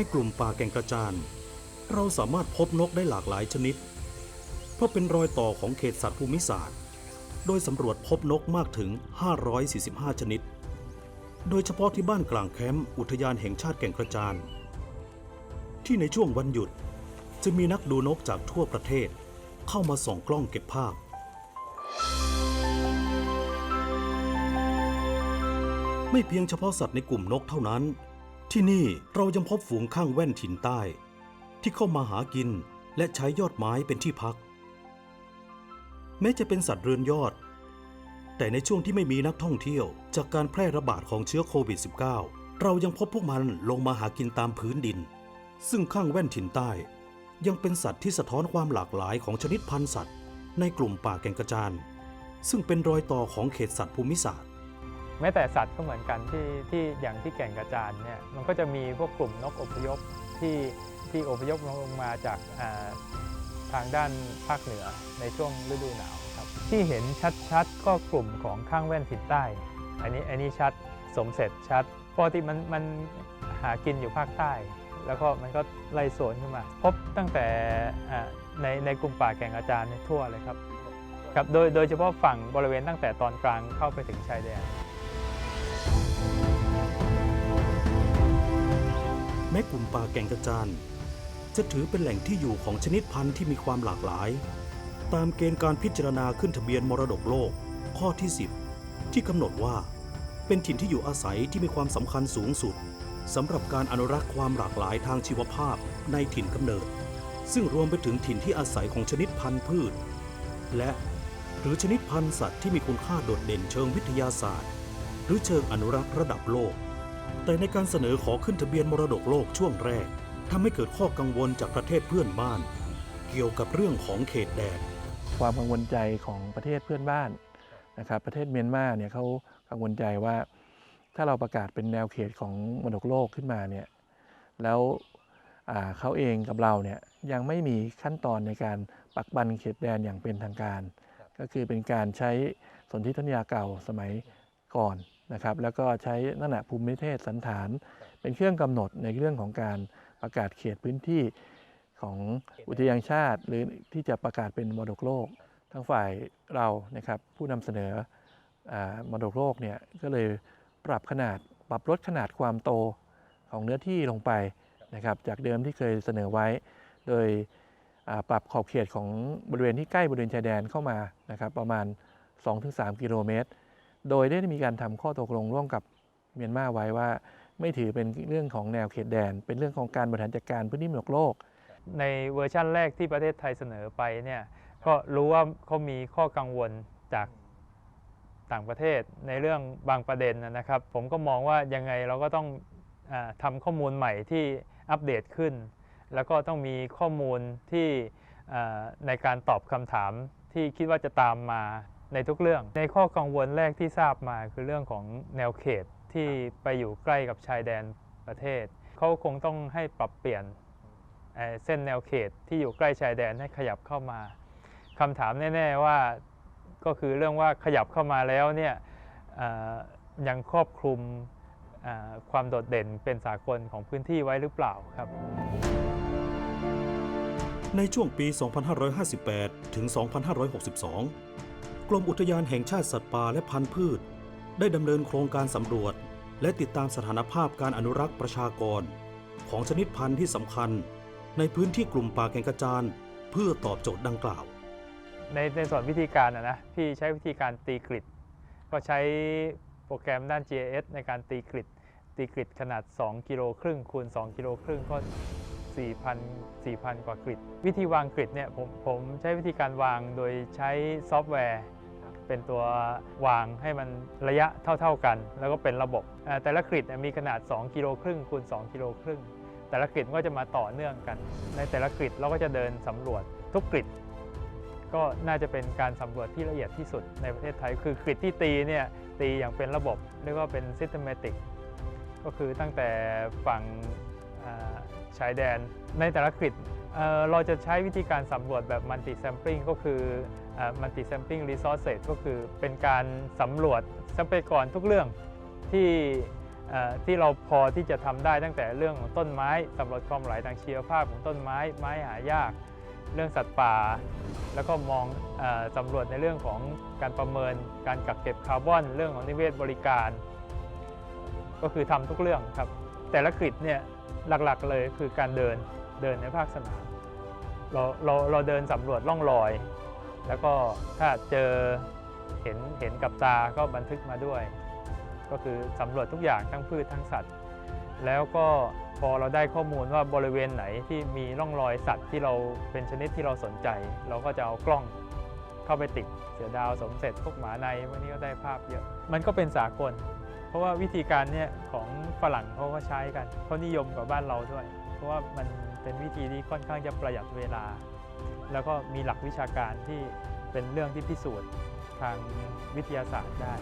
ในกลุ่มป่าแก่งกระจาน เราสามารถพบนกได้หลากหลายชนิด เพราะเป็นรอยต่อของเขตสัตว์ภูมิศาสตร์ โดยสำรวจพบนกมากถึง 545 ชนิด โดยเฉพาะที่บ้านกลางแคมป์อุทยานแห่งชาติแก่งกระจาน ที่ในช่วงวันหยุดจะมีนักดูนกจากทั่วประเทศ เข้ามาส่องกล้องเก็บภาพไม่เพียงเฉพาะสัตว์ในกลุ่มนกเท่านั้น ที่นี่เรายังพบฝูงข้างแว่นถิ่นใต้ ที่เข้ามาหากินและใช้ยอดไม้เป็นที่พัก แม้จะเป็นสัตว์เรือนยอด แต่ในช่วงที่ไม่มีนักท่องเที่ยว จากการแพร่ระบาดของเชื้อโควิด -19 เรายังพบพวกมันลงมาหากินตามพื้นดิน ซึ่งข้างแว่นถิ่นใต้ ยังเป็นสัตว์ที่สะท้อนความหลากหลายของชนิดพันธุ์สัตว์ ในกลุ่มป่าแก่งกระจานซึ่งเป็นรอยต่อของเขตสัตว์ภูมิศาสตร์ แม้แต่สัตว์ก็เหมือนกันที่ที่อย่างที่แก่งกระจานเนี่ยมันก็จะมีพวกกลุ่มนกอพยพที่ที่อพยพลงมาจากาทางด้านภาคเหนือในช่วงฤดูหนาวครับที่เห็นชัดๆ ก็กลุ่มของข้างแว่นถิ่นใต้ อันนี้อันนี้ชัดสมเสร็จชัดปกติมันมันหากินอยู่ภาคใต้ แล้วก็มันก็ไล่โซนขึ้นมา พบตั้งแต่ในในกลุ่มป่าแก่งกระจานเนี่ยทั่วเลยครับครับโดยโดยเฉพาะฝั่งบริเวณตั้งแต่ตอนกลางเข้าไปถึงชายแดน ม้กลุ่มป่าแก่งกระจานจะถือเป็นแหล่งที่อยู่ของชนิดพันธุ์ที่มีความหลากหลาย ตามเกณฑ์การพิจารณาขึ้นทะเบียนมรดกโลก ข้อที่ 10 ที่กำหนดว่า เป็นถิ่นที่อยู่อาศัยที่มีความสำคัญสูงสุดสำหรับการอนุรักษ์ความหลากหลายทางชีวภาพในถิ่นกำเนิด ซึ่งรวมไปถึงถิ่นที่อาศัยของชนิดพันธุ์พืช และหรือชนิดพันธุ์สัตว์ที่มีคุณค่าโดดเด่นเชิงวิทยาศาสตร์ หรือเชิงอนุรักษ์ระดับโลก แต่ในการเสนอขอขึ้นทะเบียนมรดกโลกช่วงแรกทำให้เกิดข้อกังวลจากประเทศเพื่อนบ้าน เกี่ยวกับเรื่องของเขตแดน ความกังวลใจของประเทศเพื่อนบ้านนะครับประเทศเมียนมาเนี่ยเขากังวลใจว่า ถ้าเราประกาศเป็นแนวเขตของมรดกโลกขึ้นมาเนี่ยแล้วเขาเองกับเราเนี่ยยังไม่มีขั้นตอนในการปักบันเขตแดนอย่างเป็นทางการ ก็คือเป็นการใช้สนธิสัญญาเก่าสมัยก่อน นะครับแล้วก็ใช้นั่นแหะภูมิประเทศสันฐาน เป็นเครื่องกำหนดในเรื่องของการประกาศเขตพื้นที่ของอุทยานแห่งชาติ หรือที่จะประกาศเป็นมรดกโลกทางฝ่ายเรานะครับผู้นำเสนออามรดกโลกเนี่ยก็เลยปรับขนาดปรับลดขนาดความโตของเนื้อที่ลงไปนะครับจากเดิมที่เคยเสนอไว้ โดยอ่าปรับขอบเขตของบริเวณที่ใกล้บริเวณชายแดนเข้ามานะครับประมาณ 2-3 กิโลเมตร โดยได้มีการทำข้อตกลงร่วมกับเมียนมาไว้ว่า ไม่ถือเป็นเรื่องของแนวเขตแดน เป็นเรื่องของการบริหารจัดการพื้นที่มรดกโลก ในเวอร์ชั่นแรกที่ประเทศไทยเสนอไปเนี่ยก็รู้ว่าเขามีข้อกังวลจากต่างประเทศในเรื่องบางประเด็นนะครับ ผมก็มองว่ายังไงเราก็ต้องอาทำข้อมูลใหม่ที่อัปเดตขึ้น แล้วก็ต้องมีข้อมูลที่ในการตอบคำถามที่คิดว่าจะตามมา ในทุกเรื่อง ในข้อกังวลแรกที่ทราบมาคือเรื่องของแนวเขตที่ไปอยู่ใกล้กับชายแดนประเทศ เขาคงต้องให้ปรับเปลี่ยนเส้นแนวเขตที่อยู่ใกล้ชายแดนให้ขยับเข้ามาคำถามแน่ๆว่าก็คือเรื่องว่าขยับเข้ามาแล้วเนี่ยยังครอบคลุมความโดดเด่นเป็นสากลของพื้นที่ไว้หรือเปล่าครับ ในช่วงปี 2558 ถึง 2562 กรมอุทยานแห่งชาติสัตว์ป่าและพันธุ์พืช ได้ดำเนินโครงการสำรวจ และติดตามสถานภาพการอนุรักษ์ประชากร ของชนิดพันธุ์ที่สำคัญ ในพื้นที่กลุ่มป่าแก่งกระจานเพื่อตอบโจทย์ดังกล่าว ในในส่วนวิธีการนะนะพี่ใช้วิธีการตีกริดก็ใช้โปรแกรมด้าน GIS ในการตีกริดตีกริดขนาด 2 กิโลครึ่งคูณ 2 กิโลครึ่งก็ 4,000 4,000 กว่ากริด วิธีวางกริดเนี่ยผมผมใช้วิธีการวางโดยใช้ซอฟต์แวร์ เป็นตัววางให้มันระยะเท่า ๆกัน แล้วก็เป็นระบบ แต่ละกริดมีขนาด 2กิโลครึ่งคูณ2กิโลครึ่งแต่ละกริดก็จะมาต่อเนื่องกัน ในแต่ละกริดเราก็จะเดินสำรวจทุกกริดก็น่าจะเป็นการสำรวจที่ละเอียดที่สุดในประเทศไทย คือกริดที่ตีเนี่ยตีอย่างเป็นระบบเรียกว่าเป็น systematic ก็คือตั้งแต่ฝั่งชายแดน ในแต่ละกริดเเราจะใช้วิธีการสำรวจแบบ multi sampling ก็คือ multi sampling resources ก็คือเป็นการสำรวจทรัพยากรทุกเรื่องที่ที่เราพอที่จะทำได้ตั้งแต่เรื่องของต้นไม้สำรวจความไหลทางชีวภาพของต้นไม้ ไม้หายาก เรื่องสัตว์ป่า แล้วก็มองอสำรวจในเรื่องของการประเมิน การกักเก็บคาร์บอน เรื่องของนิเวศบริการ ก็คือทำทุกเรื่องครับ แต่ละกริดเนี่ยหลักๆเลยคือการเดินเดินในภาคสนามเราเราเราเดินสำรวจร่องรอย แล้วก็ถ้าเจอเห็นเห็นกับตาก็บันทึกมาด้วย ก็คือสำรวจทุกอย่างทั้งพืชทั้งสัตว์ แล้วก็พอเราได้ข้อมูลว่าบริเวณไหนที่มีร่องรอยสัตว์ที่เราเป็นชนิดที่เราสนใจ เราก็จะเอากล้องเข้าไปติดเสือดาวสมเสร็จพวกหมาในวันนี้ก็ได้ภาพเยอะ มันก็เป็นสากล เพราะว่าวิธีการเนี่ยของฝรั่งเขาก็ใช้กันเขานิยมกว่าบ้านเราด้วย เพราะว่ามันเป็นวิธีที่ค่อนข้างจะประหยัดเวลา แล้วก็มีหลักวิชาการที่เป็นเรื่องที่พิสูจน์ทางวิทยาศาสตร์ได้